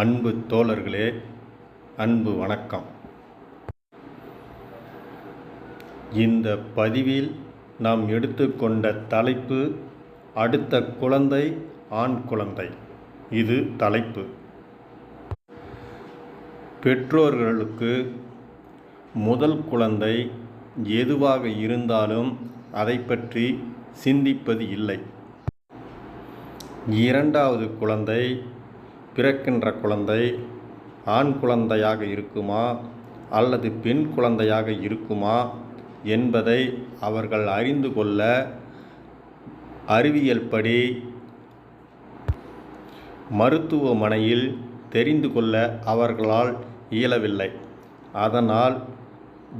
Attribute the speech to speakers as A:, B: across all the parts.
A: அன்பு தோழர்களே அன்பு வணக்கம். இந்த பதிவில் நாம் எடுத்துக்கொண்ட தலைப்பு அடுத்த குழந்தை ஆண் குழந்தை. இது தலைப்பு. பெற்றோர்களுக்கு முதல் குழந்தை எதுவாக இருந்தாலும் அதை பற்றி சிந்திப்பது இல்லை. இரண்டாவது குழந்தை பிறக்கின்ற குழந்தை ஆண் குழந்தையாக இருக்குமா அல்லது பெண் குழந்தையாக இருக்குமா என்பதை அவர்கள் அறிந்து கொள்ள அறிவியல் படி மருத்துவமனையில் தெரிந்து கொள்ள அவர்களால் இயலவில்லை. அதனால்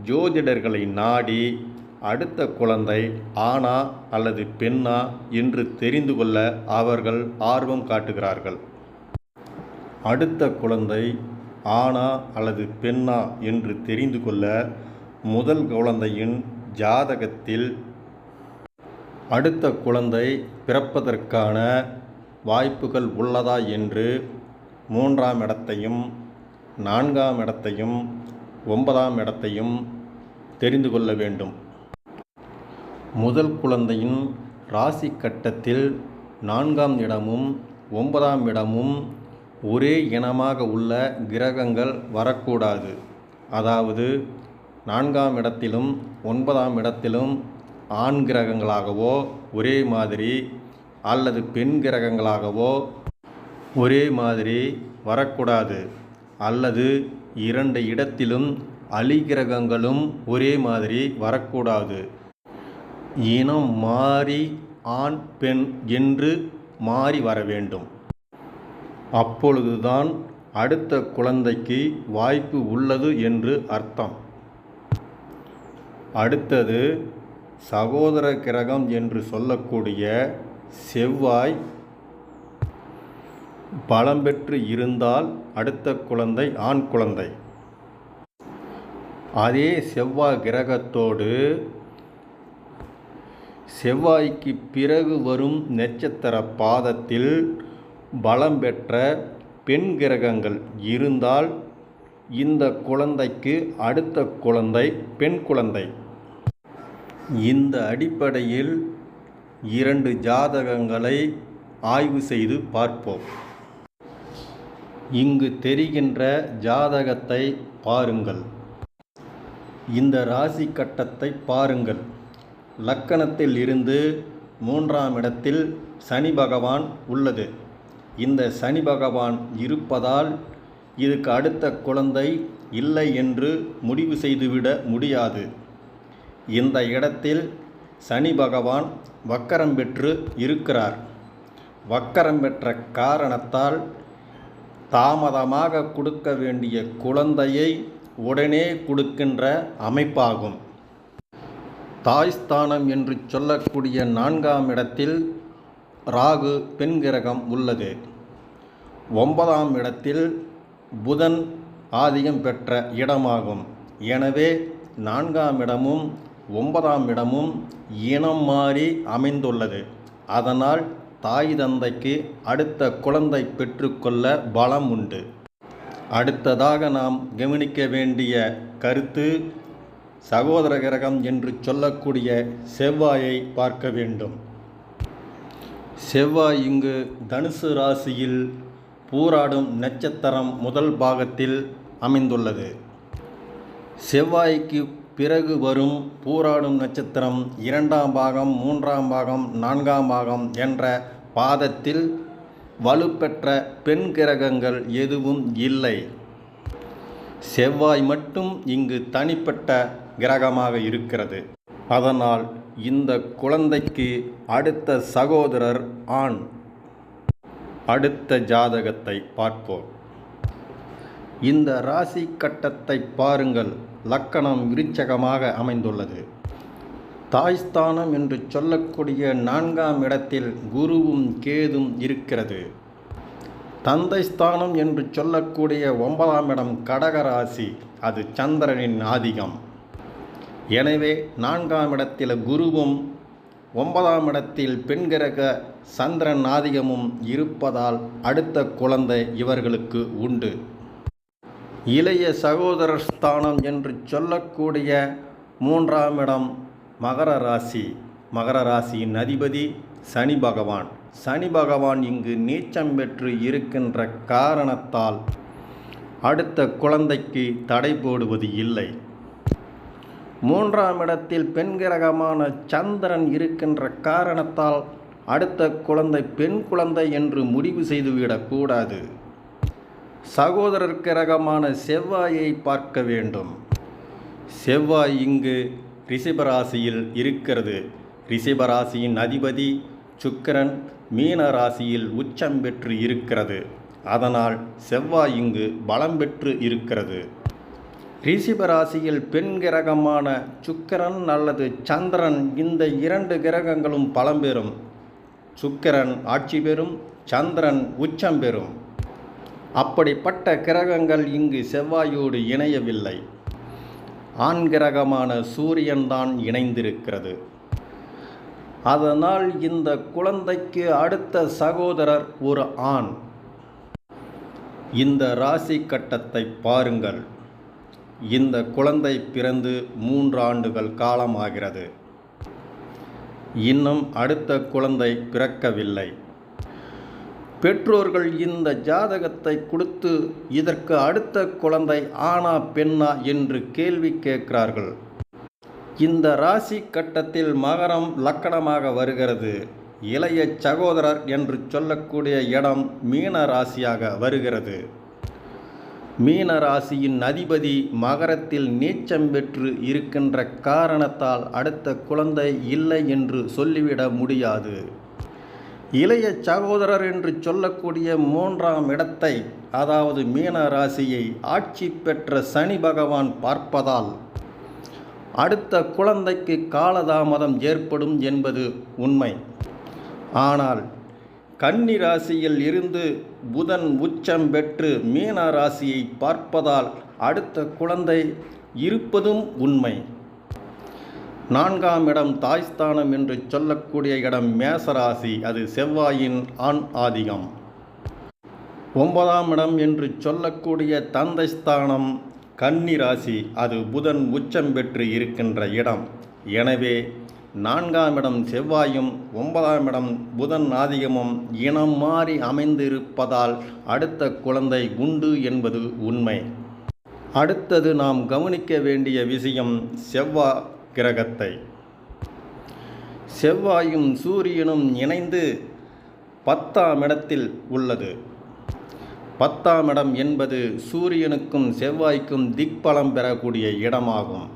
A: ஜோதிடர்களை நாடி அடுத்த குழந்தை ஆணா அல்லது பெண்ணா என்று தெரிந்து கொள்ள அவர்கள் ஆர்வம் காட்டுகிறார்கள். அடுத்த குழந்தை ஆணா அல்லது பெண்ணா என்று தெரிந்து கொள்ள முதல் குழந்தையின் ஜாதகத்தில் அடுத்த குழந்தை பிறப்பதற்கான வாய்ப்புகள் உள்ளதா என்று மூன்றாம் இடத்தையும் நான்காம் இடத்தையும் ஒன்பதாம் இடத்தையும் தெரிந்து கொள்ள வேண்டும். முதல் குழந்தையின் ராசி கட்டத்தில் நான்காம் இடமும் ஒன்பதாம் இடமும் ஒரே இனமாக உள்ள கிரகங்கள் வரக்கூடாது. அதாவது நான்காம் இடத்திலும் ஒன்பதாம் இடத்திலும் ஆண் கிரகங்களாகவோ ஒரே மாதிரி அல்லது பெண் கிரகங்களாகவோ ஒரே மாதிரி வரக்கூடாது. அல்லது இரண்டு இடத்திலும் அலி கிரகங்களும் ஒரே மாதிரி வரக்கூடாது. இனம் மாறி ஆண் பெண் என்று மாறி வர வேண்டும். அப்பொழுதுதான் அடுத்த குழந்தைக்கு வாய்ப்பு உள்ளது என்று அர்த்தம். அடுத்தது சகோதர கிரகம் என்று சொல்லக்கூடிய செவ்வாய் பலம் பெற்று இருந்தால் அடுத்த குழந்தை ஆண் குழந்தை. அதே செவ்வாய் கிரகத்தோடு செவ்வாய்க்கு பிறகு வரும் நட்சத்திர பாதத்தில் பலம் பெற்ற பெண் கிரகங்கள் இருந்தால் இந்த குழந்தைக்கு அடுத்த குழந்தை பெண் குழந்தை. இந்த அடிப்படையில் இரண்டு ஜாதகங்களை ஆய்வு செய்து பார்ப்போம். இங்கு தெரிகின்ற ஜாதகத்தை பாருங்கள். இந்த ராசி கட்டத்தை பாருங்கள். லக்கணத்தில் இருந்து மூன்றாம் இடத்தில் சனி பகவான் உள்ளது. இந்த சனி பகவான் இருப்பதால் இதுக்கு அடுத்த குழந்தை இல்லை என்று முடிவு செய்துவிட முடியாது. இந்த இடத்தில் சனி பகவான் வக்கரம் பெற்று இருக்கிறார். வக்கரம் பெற்ற காரணத்தால் தாமதமாக கொடுக்க வேண்டிய குழந்தையை உடனே கொடுக்கின்ற அமைப்பாகும். தாய்ஸ்தானம் என்று சொல்லக்கூடிய நான்காம் இடத்தில் ராகு பெண் கிரகம் உள்ளது. ஒன்பதாம் இடத்தில் புதன் ஆதிக்கம் பெற்ற இடமாகும். எனவே நான்காம் இடமும் ஒன்பதாம் இடமும் இனம் மாறி அமைந்துள்ளது. அதனால் தாய் தந்தைக்கு அடுத்த குழந்தை பெற்றுக்கொள்ள பலம் உண்டு. அடுத்ததாக நாம் கவனிக்க வேண்டிய கருத்து சகோதர கிரகம் என்று சொல்லக்கூடிய செவ்வாயை பார்க்க வேண்டும். செவ்வாய் இங்கு தனுசு ராசியில் பூராடும் நட்சத்திரம் முதல் பாகத்தில் அமைந்துள்ளது. செவ்வாய்க்கு பிறகு வரும் பூராடும் நட்சத்திரம் இரண்டாம் பாகம் மூன்றாம் பாகம் நான்காம் பாகம் என்ற பாதத்தில் வலுப்பெற்ற பெண் கிரகங்கள் எதுவும் இல்லை. செவ்வாய் மட்டும் இங்கு தனிப்பட்ட கிரகமாக இருக்கிறது. அதனால் இந்த குழந்தைக்கு அடுத்த சகோதரர் ஆண். அடுத்த ஜாதகத்தை பார்ப்போம். இந்த ராசி கட்டத்தை பாருங்கள். லக்கணம் விருச்சகமாக அமைந்துள்ளது. தாய்ஸ்தானம் என்று சொல்லக்கூடிய நான்காம் இடத்தில் குருவும் கேதும் இருக்கிறது. தந்தை ஸ்தானம் என்று சொல்லக்கூடிய ஒன்பதாம் இடம் கடகராசி. அது சந்திரனின் ஆதிகம் எனவே நான்காம் இடத்தில் குருவும் ஒன்பதாம் இடத்தில் பெண்கிரக சந்திரன் ஆதிகமும் இருப்பதால் அடுத்த குழந்தை இவர்களுக்கு உண்டு. இளைய சகோதரர் ஸ்தானம் என்று சொல்லக்கூடிய மூன்றாம் இடம் மகர ராசி. மகர ராசியின் அதிபதி சனி பகவான். சனி பகவான் இங்கு நீச்சம் பெற்று இருக்கின்ற காரணத்தால் அடுத்த குழந்தைக்கு தடை போடுவது இல்லை. மூன்றாம் இடத்தில் பெண் கிரகமான சந்திரன் இருக்கின்ற காரணத்தால் அடுத்த குழந்தை பெண் குழந்தை என்று முடிவு செய்துவிடக்கூடாது சகோதரர் கிரகமான செவ்வாயை பார்க்க வேண்டும். செவ்வாய் இங்கு ரிஷபராசியில் இருக்கிறது. ரிஷபராசியின் அதிபதி சுக்கிரன் மீன ராசியில் உச்சம் பெற்று இருக்கிறது. அதனால் செவ்வாய் இங்கு பலம் பெற்று இருக்கிறது. ரிஷபராசியில் பெண் கிரகமான சுக்கிரன் அல்லது சந்திரன் இந்த இரண்டு கிரகங்களும் பலம் பெறும். சுக்கிரன் ஆட்சி பெறும் சந்திரன் உச்சம் பெறும். அப்படிப்பட்ட கிரகங்கள் இங்கு செவ்வாயோடு இணையவில்லை. ஆண் கிரகமான சூரியன்தான் இணைந்திருக்கிறது. அதனால் இந்த குழந்தைக்கு அடுத்த சகோதரர் ஒரு ஆண். இந்த ராசி கட்டத்தை பாருங்கள். இந்த குழந்தை பிறந்து மூன்று ஆண்டுகள் காலமாகிறது. இன்னும் அடுத்த குழந்தை பிறக்கவில்லை. பெற்றோர்கள் இந்த ஜாதகத்தை கொடுத்து இதற்கு அடுத்த குழந்தை ஆனா பெண்ணா என்று கேள்வி கேட்கிறார்கள். இந்த ராசி கட்டத்தில் மகரம் லக்கணமாக வருகிறது. இளைய சகோதரர் என்று சொல்லக்கூடிய இடம் மீன ராசியாக வருகிறது. மீன ராசியின் அதிபதி மகரத்தில் நீச்சம் பெற்று இருக்கின்ற காரணத்தால் அடுத்த குழந்தை இல்லை என்று சொல்லிவிட முடியாது. இளைய சகோதரர் என்று சொல்லக்கூடிய மூன்றாம் இடத்தை அதாவது மீன ராசியை ஆட்சி பெற்ற சனி பகவான் பார்ப்பதால் அடுத்த குழந்தைக்கு காலதாமதம் ஏற்படும் என்பது உண்மை. ஆனால் கன்னி ராசியில் இருந்து புதன் உச்சம் பெற்று மீன ராசியை பார்ப்பதால் அடுத்த குழந்தை இருப்பதும் உண்மை. நான்காம் இடம் தாய்ஸ்தானம் என்று சொல்லக்கூடிய இடம் மேசராசி அது செவ்வாயின் ஆண் ஆதிகம் ஒன்பதாம் இடம் என்று சொல்லக்கூடிய தந்தை ஸ்தானம் கன்னி ராசி அது புதன் உச்சம் பெற்று இருக்கின்ற இடம். எனவே நான்காம் இடம் செவ்வாயும் ஒன்பதாம் இடம் புதன் ஆதிகமும் இனம் மாறி அமைந்திருப்பதால் அடுத்த குழந்தை உண்டு என்பது உண்மை. அடுத்தது நாம் கவனிக்க வேண்டிய விஷயம் செவ்வா கிரகத்தை. செவ்வாயும் சூரியனும் இணைந்து பத்தாம் இடத்தில் உள்ளது. பத்தாம் இடம் என்பது சூரியனுக்கும் செவ்வாய்க்கும் திக்பலம் பெறக்கூடிய இடமாகும்.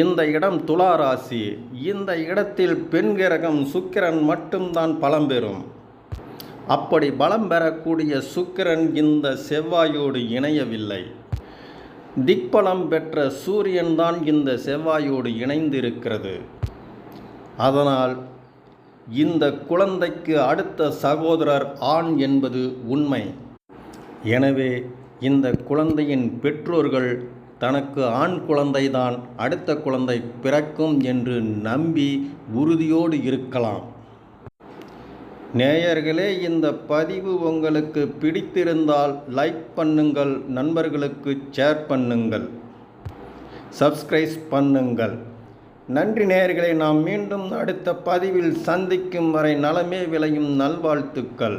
A: இந்த இடம் துலா ராசி இந்த இடத்தில் பெண் கிரகம் சுக்கிரன் மட்டும்தான் பலம் பெறும். அப்படி பலம் பெறக்கூடிய சுக்கிரன் இந்த செவ்வாயோடு இணையவில்லை. திக்பலம் பெற்ற சூரியன்தான் இந்த செவ்வாயோடு இணைந்திருக்கிறது. அதனால் இந்த குழந்தைக்கு அடுத்த சகோதரர் ஆண் என்பது உண்மை. எனவே இந்த குழந்தையின் பெற்றோர்கள் தனக்கு ஆண் குழந்தைதான் அடுத்த குழந்தை பிறக்கும் என்று நம்பி உறுதியோடு இருக்கலாம். நேயர்களே இந்த பதிவு உங்களுக்கு பிடித்திருந்தால் லைக் பண்ணுங்கள் நண்பர்களுக்கு ஷேர் பண்ணுங்கள் சப்ஸ்கிரைப் பண்ணுங்கள். நன்றி நேயர்களை நாம் மீண்டும் அடுத்த பதிவில் சந்திக்கும் வரை நலமே விளையும் நல்வாழ்த்துக்கள்.